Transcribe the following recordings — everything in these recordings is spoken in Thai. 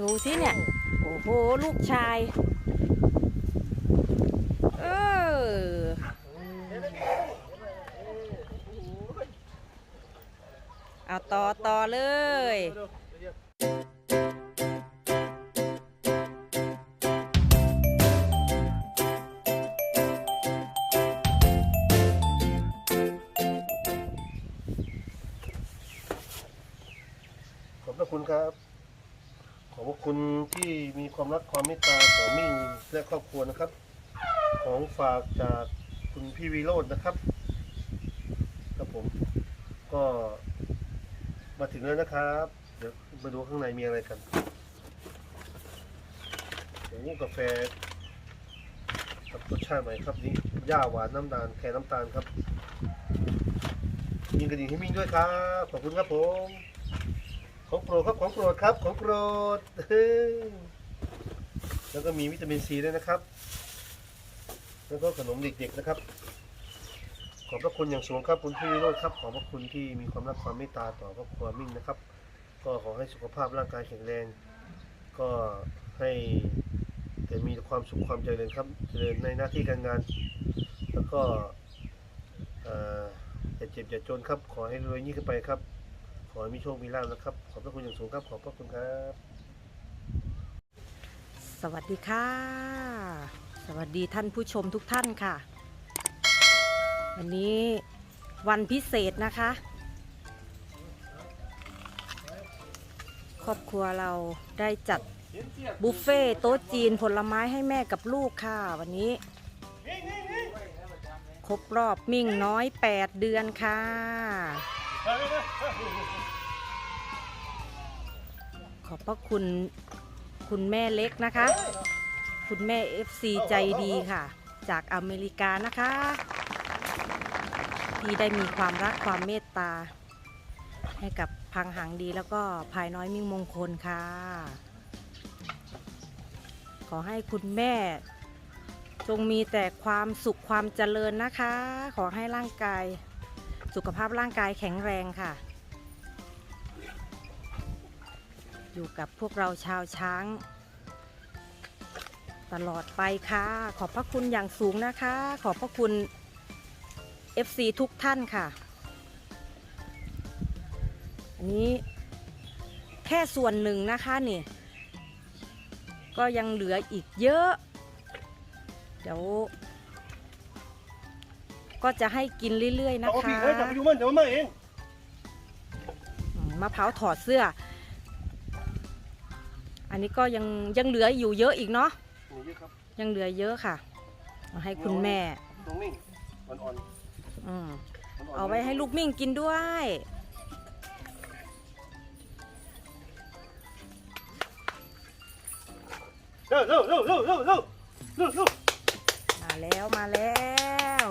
ดูสิเนี่ย โอ้โห ลูกชาย เออเอาต่อต่อเลยขอบพระคุณครับ อบคุณที่มีความรักความเมตตาต่อมิ่งและครอบครัวนะครับ ของฝากจากคุณพี่วีโรจน์นะครับครับผมก็มาถึงแล้วนะครับ เดี๋ยวมาดูข้างในมีอะไรกันโอ้กาแฟกับรสชาติใหม่ครับนี่ย่าหวานน้ำตาลแทนน้ำตาลครับยิงกระดิ่งให้มิ่งด้วยครับ ขอบคุณครับผม ของโปรดครับของโปรดครับของโปรดแล้วก็มีวิตามินซีด้วยนะครับ แล้วก็ขนมเด็กๆนะครับ ขอบพระคุณอย่างสูงครับคุณพี่วิโรจน์ครับ ขอบพระคุณที่มีความรักความเมตตาต่อครอบครัวมิ่งนะครับ ก็ขอให้สุขภาพร่างกายแข็งแรง ก็ให้แต่มีความสุขความเจริญครับ เจริญในหน้าที่การงาน แล้วก็อย่าเจ็บอย่าจนครับ ขอให้รวยยิ่งขึ้นไปครับ ขอให้มีโชค มีลาภนะครับ ขอบพระคุณอย่างสูงครับ ขอบพระคุณครับ สวัสดีค่ะ สวัสดีท่านผู้ชมทุกท่านค่ะ วันนี้วันพิเศษนะคะ ครอบครัวเราได้จัดบุฟเฟ่ต์โต๊ะจีนผลไม้ให้แม่กับลูกค่ะ วันนี้ ครบรอบมิ่งน้อย 8 เดือนค่ะ ขอบพระคุณคุณแม่เล็กนะคะ คุณแม่ FC ใจดีค่ะ จากอเมริกานะคะ ที่ได้มีความรักความเมตตา ให้กับพังหังดีแล้วก็ภายน้อยมิ่งมงคลค่ะ ขอให้คุณแม่ จงมีแต่ความสุขความเจริญนะคะ ขอให้ร่างกาย สุขภาพร่างกายแข็งแรงค่ะ อยู่กับพวกเราชาวช้าง ตลอดไปค่ะ ขอบพระคุณอย่างสูงนะคะ ขอบพระคุณ FC ทุกท่านค่ะ อันนี้แค่ส่วนหนึ่งนะคะนี่ ก็ยังเหลืออีกเยอะ เดี๋ยว ก็จะให้กินเรื่อยๆนะเอาคะพี่เอ้ยจับไปดูมันเดี๋ยวมันมาเองอืมมะพร้าวถอดเสื้อ อันนี้ก็ยังยังเหลืออยู่เยอะอีกเนาะนี่เยอะครับยังเหลือเยอะค่ะเอาให้คุณแม่ตรงนี้อ่อนอืมๆนๆเอาไว้ให้ลูกมิ่งกินด้วย เร็วเร็วเร็วเร็วเร็วเร็วเร็วเร็วมาแล้วมาแล้ว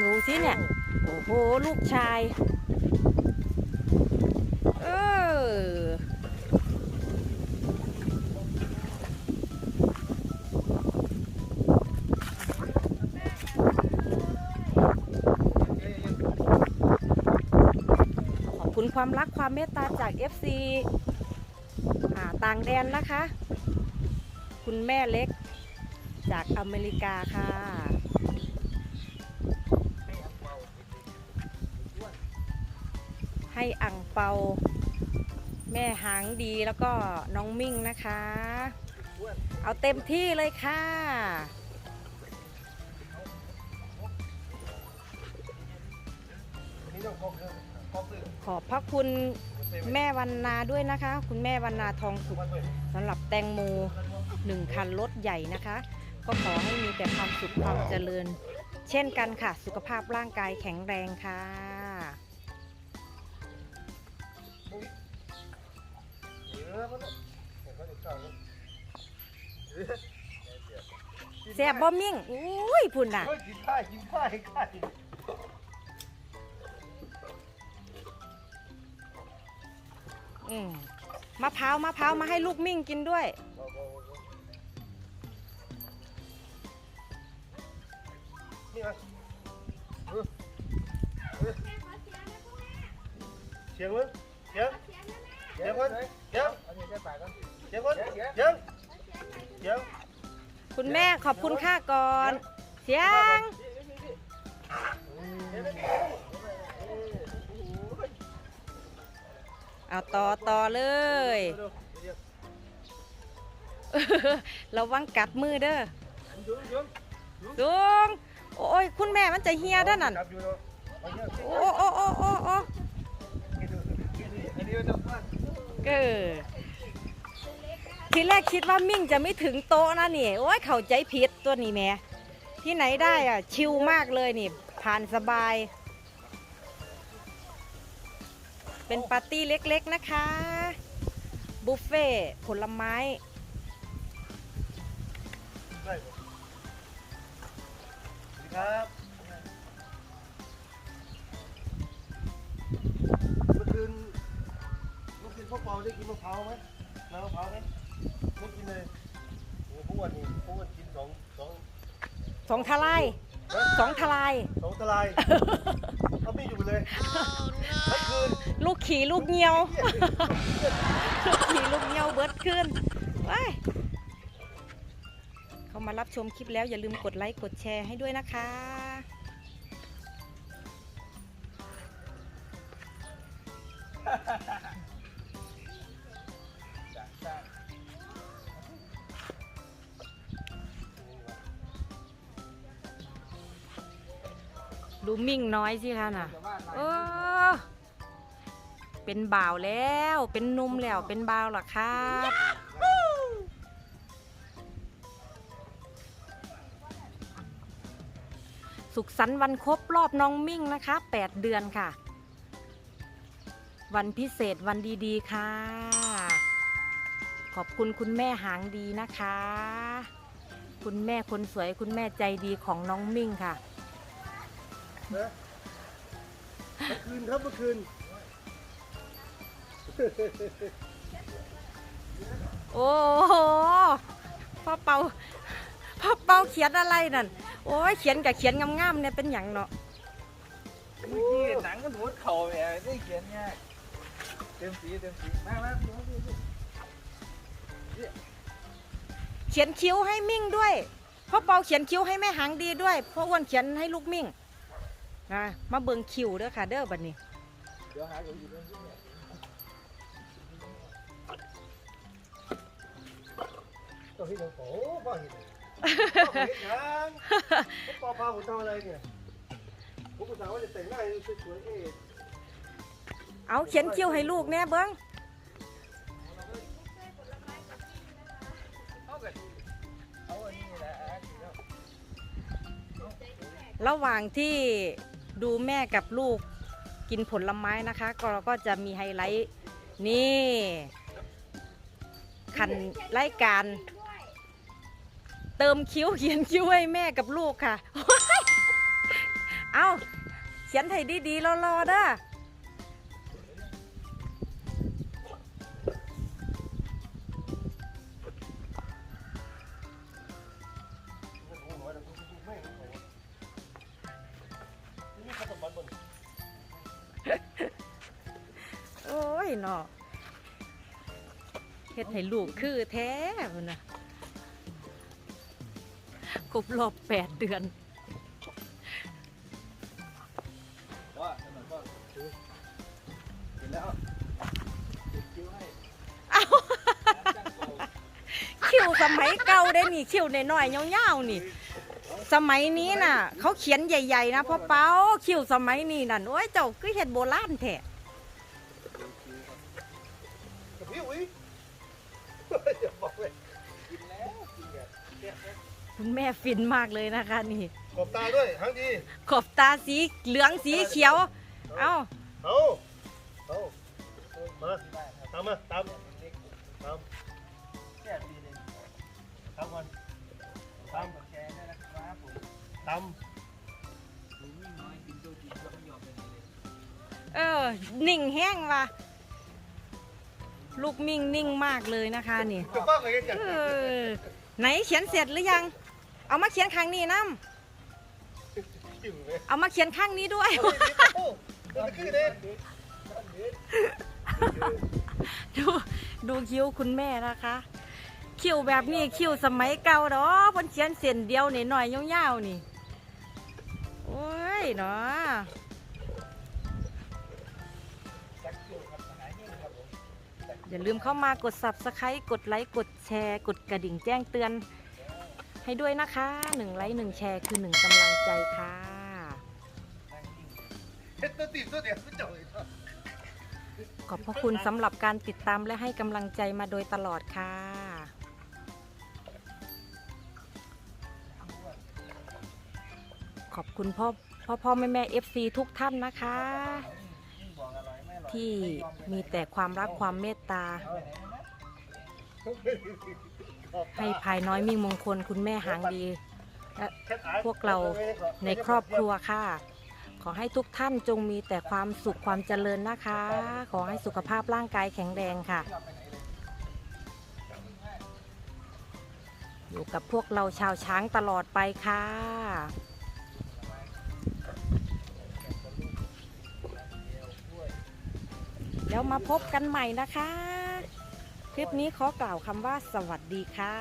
ดูสิเนี่ย โอ้โห ลูกชาย คุณความรักความเมตตาจาก FC อ่าต่างแดนนะคะ คุณแม่เล็กจากอเมริกาค่ะ ให้อังเปา แม่หางดีแล้วก็น้องมิ่งนะคะ เอาเต็มที่เลยค่ะนนี้ต้องพกเออ ขอบพระคุณแม่วันนาด้วยนะคะ คุณแม่วันนาทองสุขสำหรับแตงโมหนึ่งคันรถใหญ่นะคะ ก็ขอให้มีแต่ความสุขความเจริญ เช่นกันค่ะ สุขภาพร่างกายแข็งแรงค่ะเออมันน่ะเดี๋ยวเขาจะเข้าแซ่บบ่มิ่งอุ้ยพุ่นน่ะกินข้าวกินข้าวกินข้า อืมมะพร้าวมะพร้าวมาให้ลูกมิ่งกินด้วย นี่มาเออเออเสียงมั้ยเสียงเดี๋ยวก่อนเดี๋ยวอันนี้ได้ปากก่อนเดี๋ยวก่อนเดี๋ยวเดี๋ยวเดี๋ยวคุณแม่ขอบคุณค่าก่อน เสียง เอาต่อต่อเลย ระวังกัดมือเด้อสูงโอ้ยคุณแม่มันจะเฮียด้านนั่นจับอยู่เนาะเอาเงี้ยโอ้โอ้โอ้โอ้โอ้อันนี้ต้องฟังเกอทีแรกคิดว่ามิ่งจะไม่ถึงโต๊ะนะนี่โอ้ยเข้าใจผิดตัวนี้แหม่ที่ไหนได้อะชิลมากเลยนี่ผ่านสบาย เป็นปาร์ตี้เล็กๆนะคะ บุฟเฟ่ต์ผลไม้ได้ครับสวัสดีครับเมื่อคืนเมื่อคืนพ่อเปาได้กินมะพร้าวไหมน้ำมะพร้าวไหมไม่กินเลยโอ้โหพวกวันนี้พวกวันกินสองสองสองทลายสองทลายสองตารางเอา ไม่อยู่เลยทั้งคืนลูกขี่ลูกเงียว ลูกขี่ลูกเงียวเบิดขึ้นว้ายเข้ามารับชมคลิปแล้วอย่าลืมกดไลค์กดแชร์ให้ด้วยนะคะ ดูมิ่งน้อยสิคะน่ะจะว่าหน่อยเออเป็นบ่าวแล้ว เป็นนุ่มแล้ว เป็นบ่าวหรอครับสุขสันต์วันครบรอบน้องมิ่งนะคะ 8 เดือนค่ะ วันพิเศษวันดีๆค่ะ ขอบคุณคุณแม่หางดีนะคะ คุณแม่คนสวยคุณแม่ใจดีของน้องมิ่งค่ะ นะเมื่อคืนครับเมื่อคืน โอ้โหพ่อเปาพ่อเปาเขียนอะไรนั่น โอ้ยเขียนกับเขียนงามๆเนี่ยเป็นอย่างเนาะเมื่อกี้หนังก็ถูดเข่าแหมได้เขียนง่ายเต็มสีเต็มสีมามาดูดูดูเขียนคิ้วให้มิ่งด้วยพ่อเปาเขียนคิ้วให้แม่หางดีด้วยพ่ออ้วนเขียนให้ลูกมิ่ง นะมาเบิ่งคิ้วเด้อค่ะ เด้อบัดนี้เดี๋ยวหาเดี๋ยวอยู่ตรงนี้เนี่ยตัวที่หนึ่งโอ้พ่อเห็นพ่อเห็นยังพ่อพาผมทำอะไรเนี่ยผมอุตส่าห์ว่าจะแต่งหน้าให้สวยๆเอ๊ะเอาเขียนคิ้วให้ลูกแน่เบิ้งเอากันเอาอันนี้แหละอะเดี๋ยวระหว่างที่ ดูแม่กับลูกกินผลไม้นะคะ ก็เราก็จะมีไฮไลท์นี่ขันรายการ เติมคิ้วเขียนคิ้วให้แม่กับลูกค่ะ เอาเขียนให้ดีๆรอๆเด้อ ยเนาะเฮ็ดให้ลูกคือแท้นะครบรอบแปดเดือนว่าถนนก็ถือเห็นแล้วคิ้วให้เอาคิวสมัยเก่าได้นี่คิวน้อยๆยาวๆนี่ สมัยนี้น่ะ เขาเขียนใหญ่ ๆ นะพ่อเป้าคิวสมัยนี้นั่นโอ้ยเจ้าคือเห็ดโบราณแท้ คุณแม่ฟินมากเลยนะคะนี่ ขอบตาด้วยทั้งทีขอบตาสีเหลืองสีเขียว เอ้าเอาเอามาที่บ้านครับตามมาตามเล็กตามๆแค่ปีหนึงตามก่อนตามกดแชร์ด้วยนะครับผมตามหนูวิ่งน้อยกินตัวจริงก็ไม่ยอมเป็นเลยเออนิ่งแห้งว่ะลูกมิ่งนิ่งมากเลยนะคะนี่จะป้าอะไรกันเออไหนเขียนเสร็จหรือยัง เอามาเขียนข้างนี้น้จิ้มเลยำเอามาเขียนข้างนี้ด้วยโอ้โหมันคือเด็กดูดูคิ้วคุณแม่นะคะ คิ้วแบบนี้คิ้วสมัยเก่าดอกเพิ่นเขียนเส้นเดียวนี่หน่อยยาวๆนี่ โอ้ยเนาะจักคิวครับหาเงี้ยครับผมอย่าลืมเข้ามากด subscribe กดไลค์ กดแชร์ กดกระดิ่งแจ้งเตือน ให้ด้วยนะคะหนึ่งไลค์หนึ่งแชร์คือหนึ่งกำลังใจค่ะขอบพระคุณสำหรับการติดตามและให้กำลังใจมาโดยตลอดค่ะ ขอบคุณพ่อพ่อพ่อแม่แม่เอฟซีทุกท่านนะคะ ที่มีแต่ความรักความเมตตา ให้ภายน้อยมีมงคลคุณแม่หางดีและพวกเราในครอบครัวค่ะ ขอให้ทุกท่านจงมีแต่ความสุขความเจริญนะคะ ขอให้สุขภาพร่างกายแข็งแรงค่ะ อยู่กับพวกเราชาวช้างตลอดไปค่ะแล้วมาพบกันใหม่นะคะ ลิปนี้ขอกล่าวคำว่าสวัสดีค่ะ